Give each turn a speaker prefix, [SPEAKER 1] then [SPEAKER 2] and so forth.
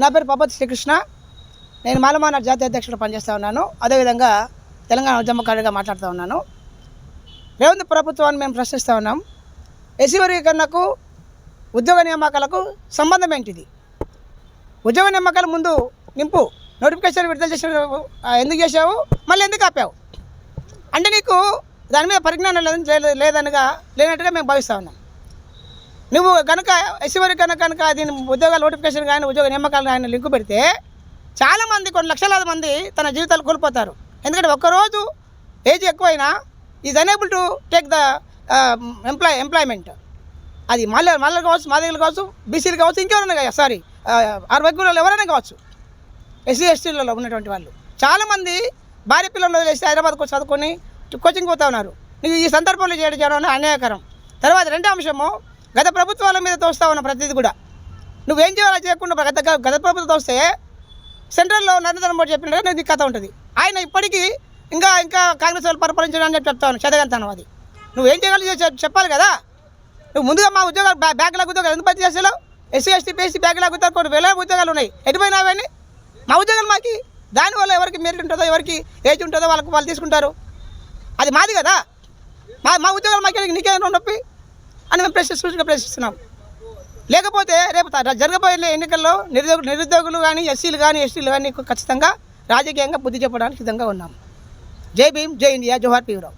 [SPEAKER 1] నా పేరు పాపతి శ్రీకృష్ణ. నేను మాలమాన జాతీయ అధ్యక్షుడు పనిచేస్తూ ఉన్నాను. అదేవిధంగా తెలంగాణ ఉద్యమకారుడిగా మాట్లాడుతూ ఉన్నాను. రేవంత్ ప్రభుత్వాన్ని మేము ప్రశ్నిస్తూ ఉన్నాం. ఎస్సీ వర్గీకరణకు ఉద్యోగ నియామకాలకు సంబంధం ఏంటిది? ఉద్యోగ నియామకాల ముందు నింపు నోటిఫికేషన్ విడుదల చేసిన ఎందుకు చేసావు మళ్ళీ ఎందుకు ఆపావు? అంటే నీకు దాని మీద పరిజ్ఞానం లేదని లేదనగా లేనట్టుగా మేము భావిస్తూ ఉన్నాం. నువ్వు కనుక ఎస్సీ కనుక కనుక దీని ఉద్యోగాల నోటిఫికేషన్ కానీ ఉద్యోగ నియామకాలు కానీ లింకు పెడితే చాలామంది కొన్ని లక్షలాది మంది తన జీవితాలు కోల్పోతారు. ఎందుకంటే ఒక్కరోజు ఏజ్ ఎక్కువైనా is unable to take the employ employment అది మళ్ళీ మళ్ళీ కావచ్చు మాదిగలు కావచ్చు బీసీలు కావచ్చు ఇంకెవరైనా కావచ్చు సారీ ఆరు వర్గంలో ఎవరైనా కావచ్చు ఎస్సీ ఎస్టీలలో ఉన్నటువంటి వాళ్ళు. చాలామంది భార్య పిల్లలు వదిలేసి హైదరాబాద్కు వచ్చి చదువుకొని కోచింగ్ పోతా ఉన్నారు. నీకు ఈ సందర్భంలో చేయడం చేయడం అనేది అన్యాయకరం. తర్వాత రెండో అంశము గత ప్రభుత్వాల మీద తోస్తా ఉన్న ప్రతిదీ కూడా. నువ్వేం చేయాలో చేయకుండా గత గత ప్రభుత్వం తోస్తే సెంట్రల్లో నరేంద్ర మోడీ చెప్పినట్టు నీకు కథ ఉంటుంది. ఆయన ఇప్పటికీ ఇంకా ఇంకా కాంగ్రెస్ వాళ్ళు పరిపాలించడం అని చెప్పి చెప్తాను చదగలుగుతాను అది. నువ్వేం చేయగలిగే చెప్పాలి కదా. నువ్వు ముందుగా మా ఉద్యోగాలు బ్యాగ్ లాగుతావు ఎందుకు పని చేసేలో ఎస్సీ ఎస్టీ పీఎస్సీ బ్యాగ్ లాగుతారు కొన్ని వేల ఉద్యోగాలు ఉన్నాయి. ఎటుపోయినా అవన్నీ? మా ఉద్యోగాలు మాకి. దానివల్ల ఎవరికి మెరిట్ ఉంటుందో ఎవరికి ఏజ్ ఉంటుందో వాళ్ళకి వాళ్ళు తీసుకుంటారు. అది మాది కదా. మా మా ఉద్యోగాలు మాకు నీకేమైనా నొప్పి అని మేము ప్రశ్న ప్రశ్నిస్తున్నాం. లేకపోతే రేపు జరగబోయే ఎన్నికల్లో నిరుద్యోగ నిరుద్యోగులు కానీ ఎస్సీలు కానీ ఎస్టీలు కానీ ఖచ్చితంగా రాజకీయంగా బుద్ధి చెప్పడానికి సిద్ధంగా ఉన్నాం. జై భీమ్ జై ఇండియా జోహార్ పీవరావు.